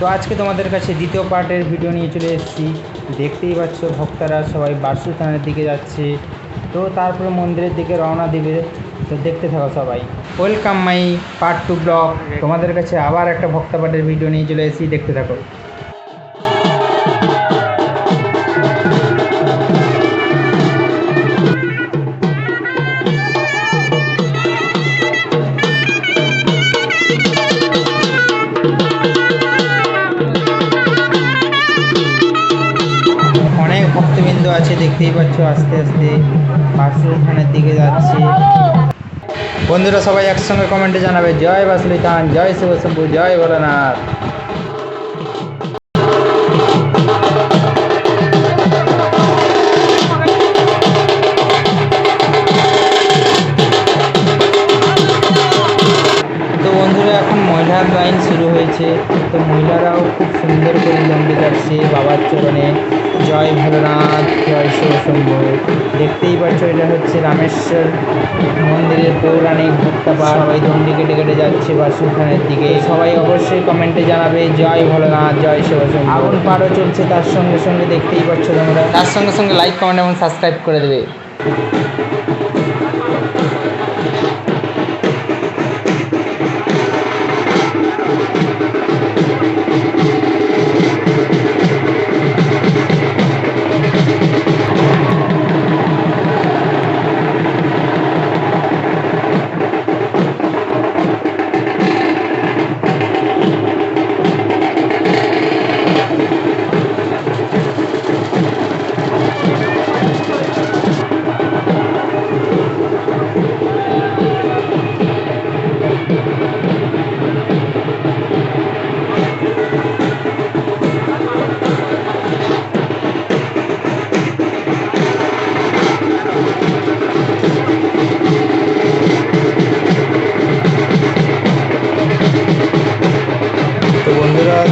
তো আজকে তোমাদের কাছে দ্বিতীয় পার্টের ভিডিও নিয়ে চলে এসেছি। দেখতেই পাচ্ছ ভক্তরা সবাই বার্সু থানের দিকে যাচ্ছে। তো তারপরে মন্দিরের দিকে রওনা দেবে। তো দেখতে থাকো সবাই। Welcome my part two blog তোমাদের কাছে আবার একটা ভক্ত পার্টের ভিডিও নিয়ে চলে এসেছি। দেখতে থাকো। ভক্তবৃন্দ আছে, দেখতেই পাচ্ছ, আস্তে আস্তে বাসুল থানের দিকে যাচ্ছে। বন্ধুরা সবাই একসঙ্গে কমেন্টে জানাবে, জয় বাসুলি খান জয় শিবশম্ভু, জয় ভোলানাথ। এখন মহিলার লাইন শুরু হয়েছে, তো মহিলারাও খুব সুন্দর করে দণ্ডে যাচ্ছে, বাবার চরণে। জয় ভোলেনাথ, জয় শিবশম্ভু দেখতেই পাচ্ছ এটা হচ্ছে রামেশ্বর মন্দিরের পৌরাণিক ভক্তাপা সবাই দণ্ডি কেটে কেটে যাচ্ছে বাসুখানের দিকে। সবাই অবশ্যই কমেন্টে জানাবে, জয় ভোলেনাথ, জয় শিবশম্ভু আগুন পাড়ও চলছে তার সঙ্গে সঙ্গে, দেখতেই পাচ্ছ তোমরা। তার সঙ্গে সঙ্গে লাইক কমেন্ট এবং সাবস্ক্রাইব করে দেবে।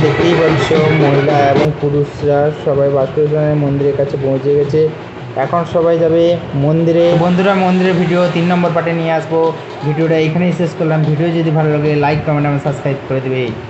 দেখতেই পাচ্ছ, মহিলা এবং পুরুষরা সবাই বাসুদেবের মন্দিরের কাছে পৌঁছে গেছে। এখন সবাই যাবে মন্দিরে। বন্ধুরা, মন্দিরের ভিডিও তিন নম্বর পার্টে নিয়ে আসব। ভিডিওটা এখানেই শেষ করলাম। ভিডিও যদি ভালো লাগে লাইক কমেন্ট এবং সাবস্ক্রাইব করে দেবে।